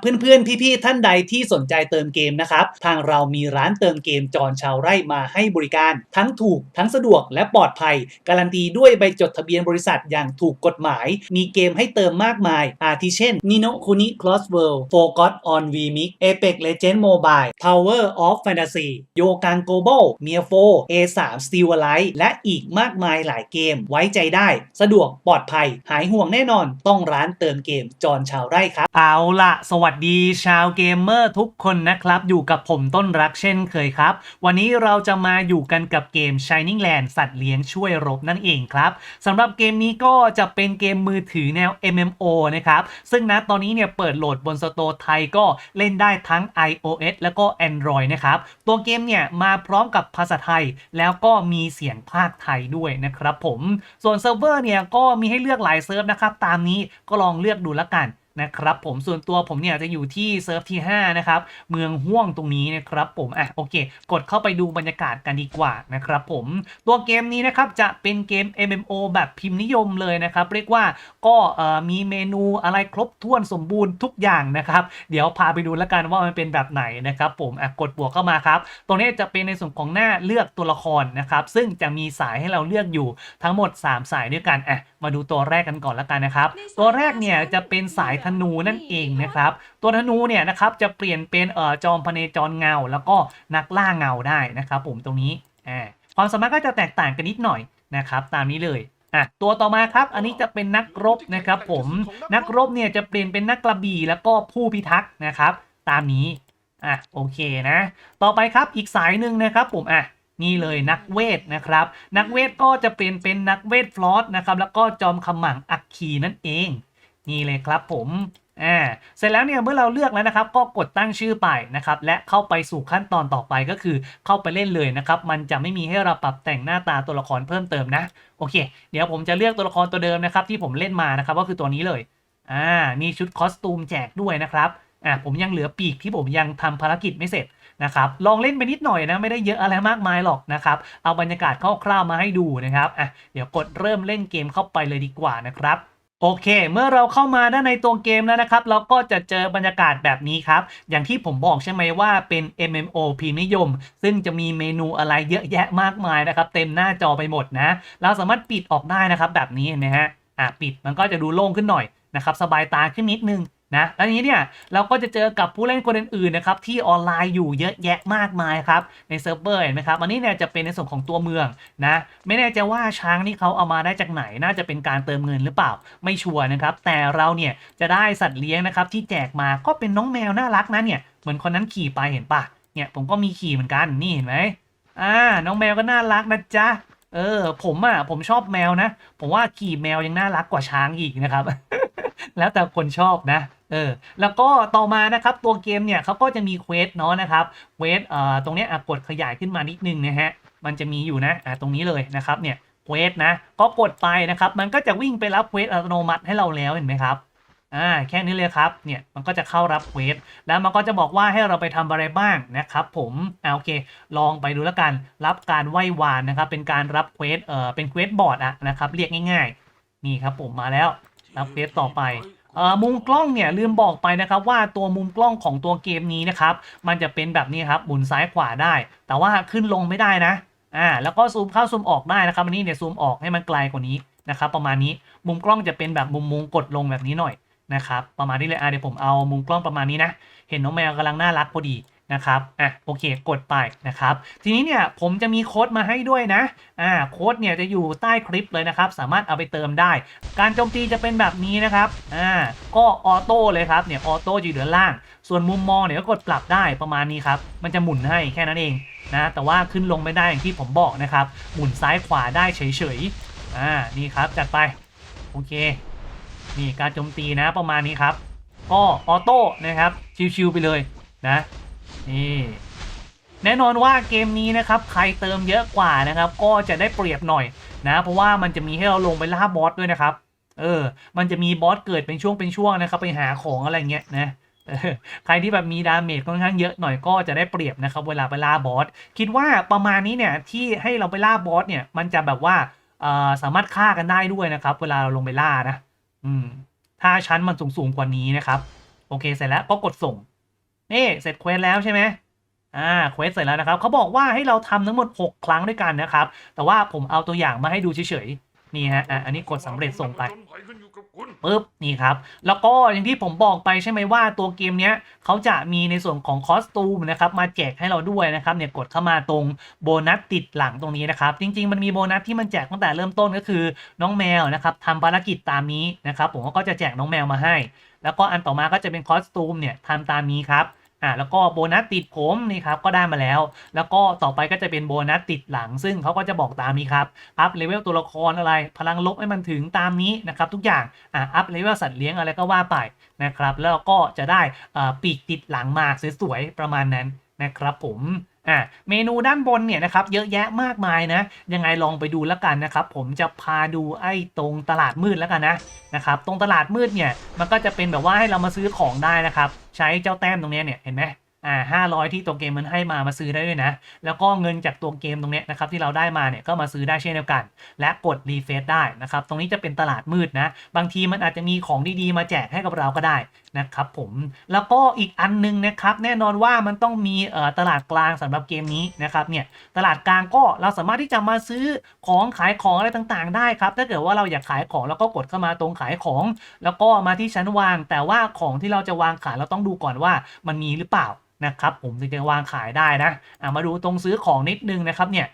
เพื่อนๆ พี่ๆ ท่านใดที่สนใจเติมเกมนะครับ ทางเรามีร้านเติมเกมจอนชาวไร่มาให้บริการ ทั้งถูกทั้งสะดวกและปลอดภัย การันตีด้วยใบจดทะเบียนบริษัทอย่างถูกกฎหมาย มีเกมให้เติมมากมาย อาทิเช่น Nino Kuni Cross World Forgot on VMix Apex Legend Mobile Tower of Fantasy โยกัง Global m i a 4 A3 Steel Alive และอีกมากมายหลายเกมไว้ใจได้ สะดวกปลอดภัย หายห่วงแน่นอนต้องร้านเติมเกมจอนชาวไร่ครับเอาละสวัสดีชาวเกมเมอร์ทุกคนนะครับ อยู่กับผมต้นรักเช่นเคยครับ วันนี้เราจะมาอยู่กันกับเกม Shining Land สัตว์เลี้ยงช่วยรบนั่นเองครับสำหรับเกมนี้ก็จะเป็นเกมมือถือแนว MMO นะครับ ซึ่งณตอนนี้เนี่ยเปิดโหลดบนสโตร์ไทยก็เล่นได้ทั้ง iOS แล้วก็ Android นะครับ ตัวเกมเนี่ยมาพร้อมกับภาษาไทย แล้วก็มีเสียงภาคไทยด้วยนะครับผมส่วนเซิร์ฟเวอร์เนี่ยก็มีให้เลือกหลายเซิร์ฟนะครับตามนี้ก็ลองเลือกดูล้วกัน นะครับผมส่วนตัวผมเนี่ยจะอยู่ที่เซิร์ฟที่ 5 นะครับ เมืองห่วงตรงนี้นะครับผมอะโอเค กดเข้าไปดูบรรยากาศกันดีกว่านะครับผมตัวเกมนี้นะครับจะเป็นเกม MMO แบบพิมพ์นิยมเลยนะครับ เรียกว่าก็เอ่อมีเมนูอะไรครบถ้วนสมบูรณ์ทุกอย่างนะครับ เดี๋ยวพาไปดูแล้วกันว่ามันเป็นแบบไหนนะครับผมอะกดบวกเข้ามาครับ ตรงนี้จะเป็นในส่วนของหน้าเลือกตัวละครนะครับ ซึ่งจะมีสายให้เราเลือกอยู่ทั้งหมด 3 สายด้วยกันอะมาดูตัวแรกกันก่อนแล้วกันนะครับ ตัวแรกเนี่ยจะเป็นสายธนูนั่นเองนะครับ ตัวธนูเนี่ยนะครับจะเปลี่ยนเป็นเอ่อจอมพเนจรเงา แล้วก็นักล่าเงาได้นะครับผมตรงนี้อ่าความสามารถก็จะแตกต่างกันนิดหน่อยนะครับตามนี้เลยอะตัวต่อมาครับ อันนี้จะเป็นนักรบนะครับผมนักรบเนี่ยจะเปลี่ยนเป็นนักกระบี่แล้วก็ผู้พิทักษ์นะครับ ตามนี้อะโอเคนะ ต่อไปครับอีกสายหนึ่งนะครับผมอะนี่เลยนักเวทนะครับ นักเวทก็จะเปลี่ยนเป็นนักเวทฟลอสนะครับแล้วก็จอมขมังอัคคีนั่นเอง นี่เลยครับผมอ่าเสร็จแล้วเนี่ยเมื่อเราเลือกแล้วนะครับ ก็กดตั้งชื่อไปนะครับ และเข้าไปสู่ขั้นตอนต่อไปก็คือเข้าไปเล่นเลยนะครับ มันจะไม่มีให้เราปรับแต่งหน้าตาตัวละครเพิ่มเติมนะโอเค เดี๋ยวผมจะเลือกตัวละครตัวเดิมนะครับ ที่ผมเล่นมานะครับก็คือตัวนี้เลยอ่ามีชุดคอสตูมแจกด้วยนะครับอ่าผมยังเหลือปีกที่ผมยังทำภารกิจไม่เสร็จนะครับลองเล่นไปนิดหน่อยนะไม่ได้เยอะอะไรมากมายหรอกนะครับเอาบรรยากาศคร่าวๆมาให้ดูนะครับอะเดี๋ยวกดเริ่มเล่นเกมเข้าไปเลยดีกว่านะครับ โอเค เมื่อเราเข้ามาด้านในตัวเกมแล้วนะครับ เราก็จะเจอบรรยากาศแบบนี้ครับ อย่างที่ผมบอกใช่ไหมว่าเป็น MMO พิมพ์นิยม ซึ่งจะมีเมนูอะไรเยอะแยะมากมายนะครับ เต็มหน้าจอไปหมดนะ เราสามารถปิดออกได้นะครับ แบบนี้เห็นไหมฮะ อะปิดมันก็จะดูโล่งขึ้นหน่อยนะครับ สบายตาขึ้นนิดนึง นะแล้วทีนี้เนี่ยเราก็จะเจอกับผู้เล่นคนอื่นๆนะครับที่ออนไลน์อยู่เยอะแยะมากมายครับในเซิร์ฟเวอร์เห็นไหมครับอันนี้เนี่ยจะเป็นในส่วนของตัวเมืองนะไม่แน่ใจว่าช้างนี่เขาเอามาได้จากไหนน่าจะเป็นการเติมเงินหรือเปล่าไม่ชัวร์นะครับแต่เราเนี่ยจะได้สัตว์เลี้ยงนะครับที่แจกมาก็เป็นน้องแมวน่ารักนะเนี่ยเหมือนคนนั้นขี่ไปเห็นปะเนี่ยผมก็มีขี่เหมือนกันนี่เห็นไหมอ่าน้องแมวก็น่ารักนะจ๊ะเออผมอะผมชอบแมวนะ ผมว่าขี่แมวยังน่ารักกว่าช้างอีกนะครับ แล้วแต่คนชอบนะ เออแล้วก็ต่อมานะครับตัวเกมเนี่ยเขาก็จะมีเควสเนาะนะครับเควสเอ่อตรงเนี้ยกดขยายขึ้นมานิดนึงนะฮะมันจะมีอยู่นะอะตรงนี้เลยนะครับเนี่ยเควสนะก็กดไปนะครับมันก็จะวิ่งไปรับเควสอัตโนมัติให้เราแล้วเห็นไหมครับอ่าแค่นี้เลยครับเนี่ยมันก็จะเข้ารับเควสแล้วมันก็จะบอกว่าให้เราไปทำอะไรบ้างนะครับผมอ่าโอเค ลองไปดูแล้วกันรับการไหว้วานนะครับเป็นการรับเควสเอ่อเป็นเควสบอร์ดอะนะครับเรียกง่าย ๆ นี่ครับผมมาแล้วรับเควสต่อไป มุมกล้องเนี่ยลืมบอกไปนะครับว่าตัวมุมกล้องของตัวเกมนี้นะครับมันจะเป็นแบบนี้ครับหมุนซ้ายขวาได้ แต่ว่าขึ้นลงไม่ได้นะอ่าแล้วก็ซูมเข้าซูมออกได้นะครับอันนี้เนี่ยซูมออกให้มันไกลกว่านี้นะครับประมาณนี้มุมกล้องจะเป็นแบบมุมมุมกดลงแบบนี้หน่อยนะครับประมาณนี้เลยอะเดี๋ยวผมเอามุมกล้องประมาณนี้นะ เห็นน้องแมวกำลังน่ารักพอดี นะครับอะโอเคกดไปนะครับ ทีนี้เนี่ยผมจะมีโค้ดมาให้ด้วยนะอ่าโค้ดเนี่ยจะอยู่ใต้คลิปเลยนะครับ สามารถเอาไปเติมได้ การโจมตีจะเป็นแบบนี้นะครับอ่าก็ออโต้เลยครับเนี่ยออโต้อยู่ด้านล่าง ส่วนมุมมองเนี่ยก็กดปรับได้ประมาณนี้ครับ มันจะหมุนให้แค่นั้นเองนะแต่ว่าขึ้นลงไม่ได้อย่างที่ผมบอกนะครับ หมุนซ้ายขวาได้เฉยๆอ่านี่ครับจัดไปโอเคนี่การโจมตีนะประมาณนี้ครับ ก็ออโต้นะครับชิวๆไปเลยนะ นี่แน่นอนว่าเกมนี้นะครับใครเติมเยอะกว่านะครับ ก็จะได้เปรียบหน่อยนะ เพราะว่ามันจะมีให้เราลงไปล่าบอสด้วยนะครับ เออ มันจะมีบอสเกิดเป็นช่วงเป็นช่วงนะครับ ไปหาของอะไรเงี้ยนะใครที่แบบมีดาเมจค่อนข้างเยอะหน่อยก็จะได้เปรียบนะครับ เวลาไปล่าบอสคิดว่าประมาณนี้เนี่ยที่ให้เราไปล่าบอสเนี่ยมันจะแบบว่าสามารถฆ่ากันได้ด้วยนะครับ เวลาเราลงไปล่านะ อืม ถ้าชั้นมันสูงสูงๆกว่านี้นะครับ โอเคเสร็จแล้วก็กดส่ง นี่เสร็จเควสแล้วใช่ไหมอ่าเควสเสร็จแล้วนะครับเขาบอกว่าให้เราทำทั้งหมด 6 ครั้งด้วยกันนะครับ แต่ว่าผมเอาตัวอย่างมาให้ดูเฉยๆนี่ฮะอะอันนี้กดสำเร็จส่งไปปุ๊บนี่ครับ แล้วก็อย่างที่ผมบอกไปใช่ไหมว่าตัวเกมเนี้ยเขาจะมีในส่วนของคอสตูมนะครับมาแจกให้เราด้วยนะครับเนี่ยกดเข้ามาตรงโบนัสติดหลังตรงนี้นะครับ จริง ๆ มันมีโบนัสที่มันแจกตั้งแต่เริ่มต้นก็คือน้องแมวนะครับทำภารกิจตามนี้นะครับ ผมก็จะแจกน้องแมวมาให้ แล้วก็อันต่อมาก็จะเป็นคอสตูมเนี่ยทำตามนี้ครับ อ่าแล้วก็โบนัสติดผมนี่ครับก็ได้มาแล้ว แล้วก็ต่อไปก็จะเป็นโบนัสติดหลัง ซึ่งเขาก็จะบอกตามนี้ครับอัพเลเวลตัวละครอะไร พลังลบให้มันถึงตามนี้นะครับทุกอย่างอ่าอัพเลเวลสัตว์เลี้ยงอะไรก็ว่าไปนะครับแล้วก็จะได้อ่าปีกติดหลังมาสวยๆประมาณนั้นนะครับผม อะเมนูด้านบนเนี่ยนะครับเยอะแยะมากมายนะ ยังไงลองไปดูแล้วกันนะครับ ผมจะพาดูไอ้ตรงตลาดมืดแล้วกันนะนะครับ ตรงตลาดมืดเนี่ยมันก็จะเป็นแบบว่าให้เรามาซื้อของได้นะครับ ใช้เจ้าแต้มตรงนี้เนี่ยเห็นไหม อ่าห้าร้อยที่ตัวเกมมันให้มามาซื้อได้ด้วยนะ แล้วก็เงินจากตัวเกมตรงเนี้ยนะครับที่เราได้มาเนี่ยก็มาซื้อได้เช่นเดียวกัน และกดรีเฟซได้นะครับตรงนี้จะเป็นตลาดมืดนะ บางทีมันอาจจะมีของดีๆ มาแจกให้กับเราก็ได้นะครับผมแล้วก็อีกอันนึงนะครับแน่นอนว่ามันต้องมีเอ่อตลาดกลางสำหรับเกมนี้นะครับเนี่ยตลาดกลางก็เราสามารถที่จะมาซื้อของขายของอะไรต่างๆ ได้ครับถ้าเกิดว่าเราอยากขายของเราก็กดเข้ามาตรงขายของ แล้วก็มาที่ชั้นวาง แต่ว่าของที่เราจะวางขายเราต้องดูก่อนว่ามันมีหรือเปล่านะครับผมถึงจะวางขายได้นะะมาดูตรงซื้อของนิดนึงนะครับเนี่ย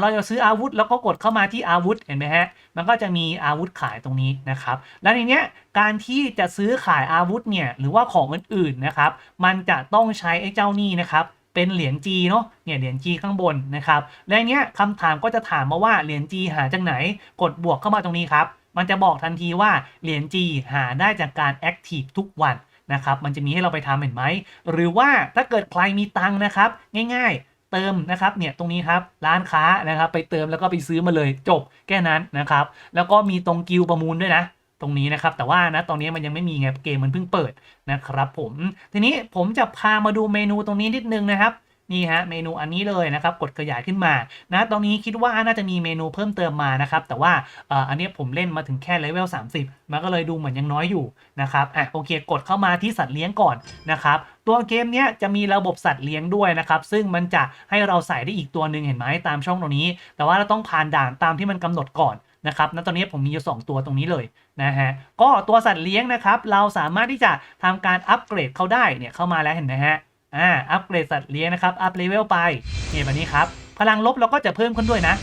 เราจะซื้ออาวุธแล้วก็กดเข้ามาที่อาวุธเห็นไหมฮะ มันก็จะมีอาวุธขายตรงนี้นะครับ แล้วในเนี้ยการที่จะซื้อขายอาวุธเนี่ยหรือว่าของอื่นๆนะครับ มันจะต้องใช้ไอ้เจ้านี่นะครับเป็นเหรียญจีเนาะเนี่ยเหรียญจีข้างบนนะครับ และเนี้ยคำถามก็จะถามมาว่าเหรียญจีหาจากไหน กดบวกเข้ามาตรงนี้ครับ มันจะบอกทันทีว่าเหรียญจีหาได้จากการแอคทีฟทุกวัน นะครับมันจะมีให้เราไปทำเห็นไหมหรือว่าถ้าเกิดใครมีตังค์นะครับ ง่าย ๆ เติมนะครับเนี่ยตรงนี้ครับร้านค้านะครับไปเติมแล้วก็ไปซื้อมาเลยจบแค่นั้นนะครับ แล้วก็มีตรงกิวประมูลด้วยนะตรงนี้นะครับแต่ว่านะตอนนี้มันยังไม่มีไงเกมมันเพิ่งเปิดนะครับผมทีนี้ผมจะพามาดูเมนูตรงนี้นิดนึงนะครับ นี่ฮะเมนูอันนี้เลยนะครับกดขยายขึ้นมานะตรงนี้คิดว่าน่าจะมีเมนูเพิ่มเติมมานะครับแต่ว่าอ,อันนี้ผมเล่นมาถึงแค่เลเวล30 มันก็เลยดูเหมือนยังน้อยอยู่นะครับอะโอเคกดเข้ามาที่สัตว์เลี้ยงก่อนนะครับตัวเกมเนี้ยจะมีระบบสัตว์เลี้ยงด้วยนะครับ ซึ่งมันจะให้เราใส่ได้อีกตัวหนึ่งเห็นไหมตามช่องตรงนี้ แต่ว่าเราต้องผ่านด่านตามที่มันกำหนดก่อนนะครับณตอนนี้ผมมีอยู่ 2 ตัวตรงนี้เลยนะฮะก็ตัวสัตว์เลี้ยงนะครับ เราสามารถที่จะทำการอัปเกรดเขาได้เนี่ยเข้ามาแล้วเห็นไหมฮะ อ่าอัปเกรดสัตว์เลี้ยงนะครับ อัพเลเวลไปนี่แบบนี้ครับ พลังลบเราก็จะเพิ่มขึ้นด้วยนะ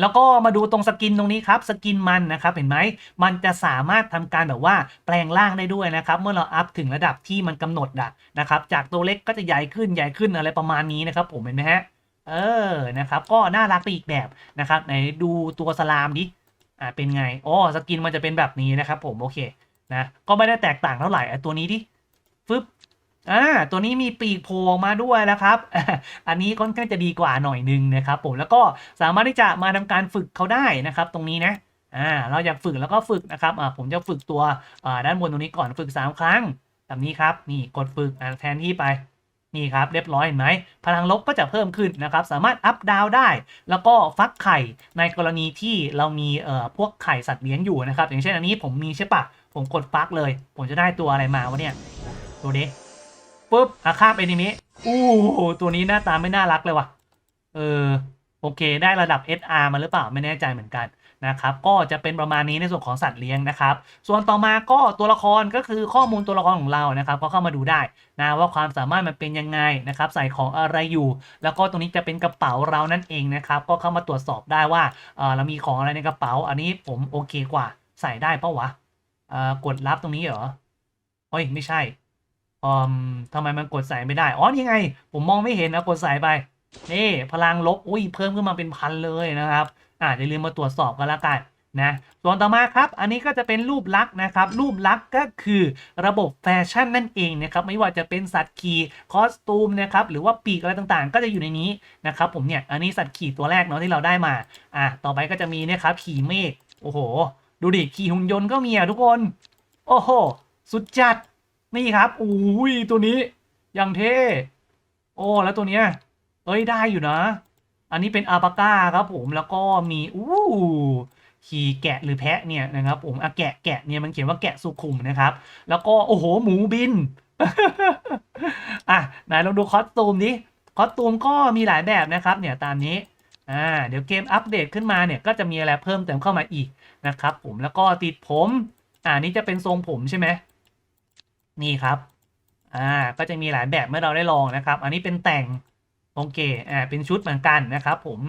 แล้วก็มาดูตรงสกินตรงนี้ครับ สกินมันนะครับ เห็นไหม มันจะสามารถทำการแบบว่าแปลงร่างได้ด้วยนะครับ เมื่อเราอัพถึงระดับที่มันกำหนดอะนะครับ จากตัวเล็กก็จะใหญ่ขึ้นใหญ่ขึ้นอะไรประมาณนี้นะครับ ผมเห็นไหมฮะ เออ นะครับ ก็น่ารักไปอีกแบบนะครับ ไหนดูตัวสลามดิ อ่า เป็นไงอ๋อสกินมันจะเป็นแบบนี้นะครับ ผม โอเค นะ ก็ไม่ได้แตกต่างเท่าไหร่ไอ้ตัวนี้ดิฟึบ อ่าตัวนี้มีปีกโผล่มาด้วยนะครับ อันนี้ค่อนข้างจะดีกว่าหน่อยนึงนะครับผมแล้วก็สามารถที่จะมาทำการฝึกเขาได้นะครับ ตรงนี้นะอ่าเราอยากฝึกแล้วก็ฝึกนะครับอ่าผมจะฝึกตัวอ่าด้านบนตรงนี้ก่อนฝึก 3 ครั้งแบบนี้ครับนี่กดฝึกแทนที่ไปนี่ครับเรียบร้อยเห็นไหมพลังลบก็จะเพิ่มขึ้นนะครับ สามารถอัพดาวได้ แล้วก็ฟักไข่ในกรณีที่เรามีเอ่อพวกไข่สัตว์เลี้ยงอยู่นะครับ อย่างเช่นอันนี้ผมมีใช่ปะผมกดฟักเลย ผมจะได้ตัวอะไรมาวะเนี่ยดูดิ ปุ๊บอาคาบเอนิเมะอู้หูตัวนี้หน้าตาไม่น่ารักเลยว่ะ เออโอเค ได้ระดับ SR มาหรือเปล่าไม่แน่ใจเหมือนกันนะครับ ก็จะเป็นประมาณนี้ในส่วนของสัตว์เลี้ยงนะครับ ส่วนต่อมาก็ตัวละครก็คือข้อมูลตัวละครของเรานะครับ ก็เข้ามาดูได้นะว่าความสามารถมันเป็นยังไงนะครับ ใส่ของอะไรอยู่ แล้วก็ตรงนี้จะเป็นกระเป๋าเรานั่นเองนะครับ ก็เข้ามาตรวจสอบได้ว่าเออเรามีของอะไรในกระเป๋า อันนี้ผมโอเคกว่า ใส่ได้ปะวะเออกดรับตรงนี้เหรอเฮ้ยไม่ใช่ อมทำไมมันกดใส่ไม่ได้ อ๋อ นี่ไง ผมมองไม่เห็นนะ กดใส่ไป นี่ พลังลบ อุ้ย เพิ่มขึ้นมาเป็นพันเลยนะครับ อ่าอย่าลืมมาตรวจสอบกันละกันนะ ส่วนต่อมาครับ อันนี้ก็จะเป็นรูปลักษณ์นะครับ รูปลักษณ์ก็คือระบบแฟชั่นนั่นเองนะครับ ไม่ว่าจะเป็นสัตว์ขี่คอสตูมนะครับ หรือว่าปีกอะไรต่างๆ ก็จะอยู่ในนี้นะครับผมเนี่ย อันนี้สัตว์ขี่ตัวแรกเนาะที่เราได้มา อะต่อไปก็จะมีเนะครับขี่เมฆ โอ้โห ดูดิ ขี่หุ่นยนต์ก็มีอะทุกคน โอ้โห สุดจัด นี่ครับอุ้ยตัวนี้อย่างเท่โอ้แล้วตัวเนี้ยเอ้ยได้อยู่นะ อันนี้เป็นอาปาก้าครับผมแล้วก็มีอู้ขี่แกะหรือแพะเนี่ยนะครับผมอะแกะแกะเนี่ยมันเขียนว่าแกะสุขุมนะครับ แล้วก็โอ้โหหมูบินอะไหนลองดูคอสตูมดิคอสตูมก็มีหลายแบบนะครับเนี่ยตามนี้อ่าเดี๋ยวเกมอัปเดตขึ้นมาเนี่ยก็จะมีอะไรเพิ่มเติมเข้ามาอีกนะครับผมแล้วก็ติดผมอ่านี่จะเป็นทรงผมใช่ไหม นี่ครับอ่าก็จะมีหลายแบบเมื่อเราได้ลองนะครับ อันนี้เป็นแต่งโอเคอ่าเป็นชุดเหมือนกันนะครับผม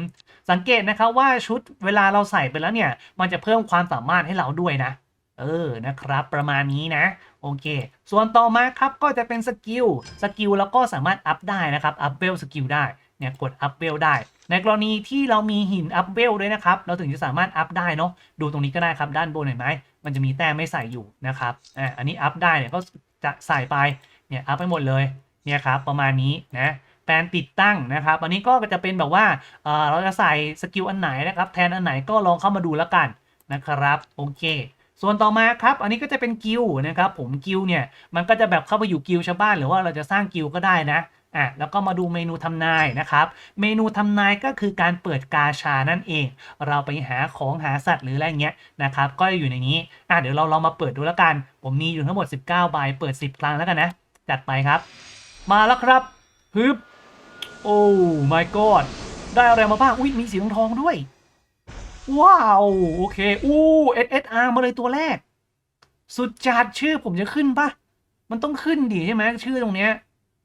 สังเกตนะครับว่าชุดเวลาเราใส่ไปแล้วเนี่ย มันจะเพิ่มความสามารถให้เราด้วยนะ เออนะครับ ประมาณนี้นะโอเค ส่วนต่อมาครับก็จะเป็นสกิลสกิลแล้วก็สามารถอัพได้นะครับอัพเวลสกิลได้เนี่ยกดอัพเวลได้ ในกรณีที่เรามีหินอัพเวลด้วยนะครับ เราถึงจะสามารถอัพได้เนาะดูตรงนี้ก็ได้ครับด้านบนเห็นไหมมันจะมีแต้มไม่ใส่อยู่นะครับอ่าอันนี้อัพได้เนี่ยก็ จะใส่ไปเนี่ยอัพไปหมดเลยเนี่ยครับประมาณนี้นะแปลนติดตั้งนะครับอันนี้ก็จะเป็นแบบว่าเออเราจะใส่สกิลอันไหนนะครับแทนอันไหนก็ลองเข้ามาดูแล้วกันนะครับโอเคส่วนต่อมาครับ อันนี้ก็จะเป็นกิลนะครับผมกิลเนี่ยมันก็จะแบบเข้าไปอยู่กิลชาวบ้านหรือว่าเราจะสร้างกิลก็ได้นะ อะแล้วก็มาดูเมนูทำนายนะครับ เมนูทำนายก็คือการเปิดกาชานั่นเอง เราไปหาของหาสัตว์หรืออะไรเงี้ยนะครับก็อยู่ในนี้อะเดี๋ยวเราลองมาเปิดดูแล้วกัน ผมมีอยู่ทั้งหมด 19ใบเปิด 10 ครั้งแล้วกันนะจัดไปครับ มาแล้วครับฮึบโอ้ my god ได้อะไรมาบ้างอุ้ยมีสีทองทองด้วย ว้าว โอเค อู้ SSR มาเลยตัวแรก สุดจัดชื่อผมจะขึ้นปะมันต้องขึ้นดิใช่ไหมชื่อตรงเนี้ย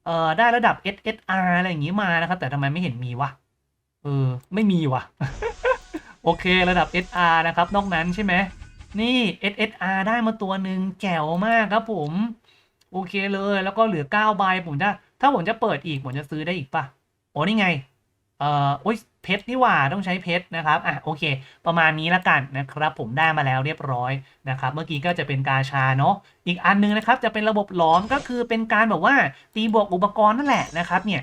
เอ่อได้ระดับ SSR อะไรอย่างงี้มานะครับ แต่ทำไมไม่เห็นมีวะเออไม่มีวะโอเคระดับ SR นะครับ นอกนั้นใช่ไหมนี่ SSR ได้มาตัวหนึ่งแจ๋วมากครับผม โอเคเลยแล้วก็เหลือ9ใบผมจะถ้าผมจะเปิดอีก ผมจะซื้อได้อีกปะโอ้นี่ไง เอ่อโอ้ยเพชรนี่หว่าต้องใช้เพชรนะครับอะโอเค ประมาณนี้ละกันนะครับ ผมได้มาแล้วเรียบร้อยนะครับ เมื่อกี้ก็จะเป็นกาชาเนาะอีกอันนึงนะครับ จะเป็นระบบหลอมก็คือเป็นการแบบว่าตีบวกอุปกรณ์นั่นแหละนะครับเนี่ย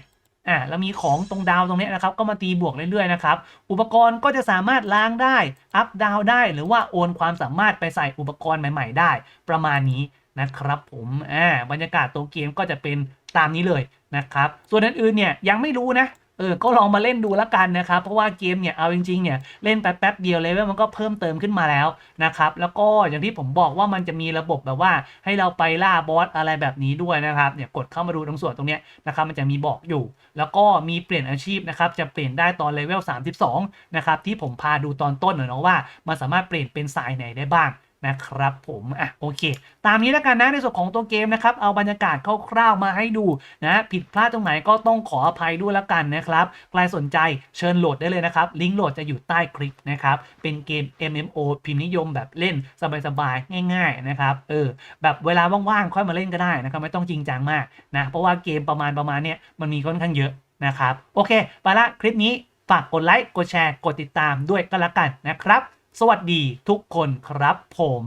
อะแล้วมีของตรงดาวตรงนี้นะครับ ก็มาตีบวกเรื่อยๆนะครับ อุปกรณ์ก็จะสามารถล้างได้ อัพดาวได้ หรือว่าโอนความสามารถไปใส่อุปกรณ์ใหม่ ๆ ได้ ประมาณนี้นะครับ ผมอ่าบรรยากาศตัวเกมก็จะเป็นตามนี้เลยนะครับ ส่วนอื่นๆเนี่ยยังไม่รู้นะ เออก็ลองมาเล่นดูแล้วกันนะครับ เพราะว่าเกมเนี่ยเอาจริงๆเนี่ยเล่นแป๊บๆเดียวเลเวลมันก็เพิ่มเติมขึ้นมาแล้วนะครับแล้วก็อย่างที่ผมบอกว่ามันจะมีระบบแบบว่าให้เราไปล่าบอสอะไรแบบนี้ด้วยนะครับเนี่ยกดเข้ามาดูตรงส่วนตรงเนี้ยนะครับมันจะมีบอกอยู่ แล้วก็มีเปลี่ยนอาชีพนะครับจะเปลี่ยนได้ตอนเลเวล32นะครับที่ผมพาดูตอนต้นหน่อยเนาะว่ามันสามารถเปลี่ยนเป็นสายไหนได้บ้าง นะครับผมอะโอเค ตามนี้แล้วกันนะในส่วนของตัวเกมนะครับเอาบรรยากาศคร่าวๆมาให้ดูนะผิดพลาดตรงไหนก็ต้องขออภัยด้วยแล้วกันนะครับใครสนใจเชิญโหลดได้เลยนะครับลิงก์โหลดจะอยู่ใต้คลิปนะครับเป็นเกม MMO พิมพ์นิยมแบบเล่นสบายๆง่าย ๆนะครับเออแบบเวลาว่างๆค่อยมาเล่นก็ได้นะครับไม่ต้องจริงจังมากนะเพราะว่าเกมประมาณประมาณเนี้ยมันมีค่อนข้างเยอะนะครับโอเคไปละคลิปนี้ฝากกดไลค์กดแชร์กดติดตามด้วยก็แล้วกันนะครับ สวัสดีทุกคนครับผม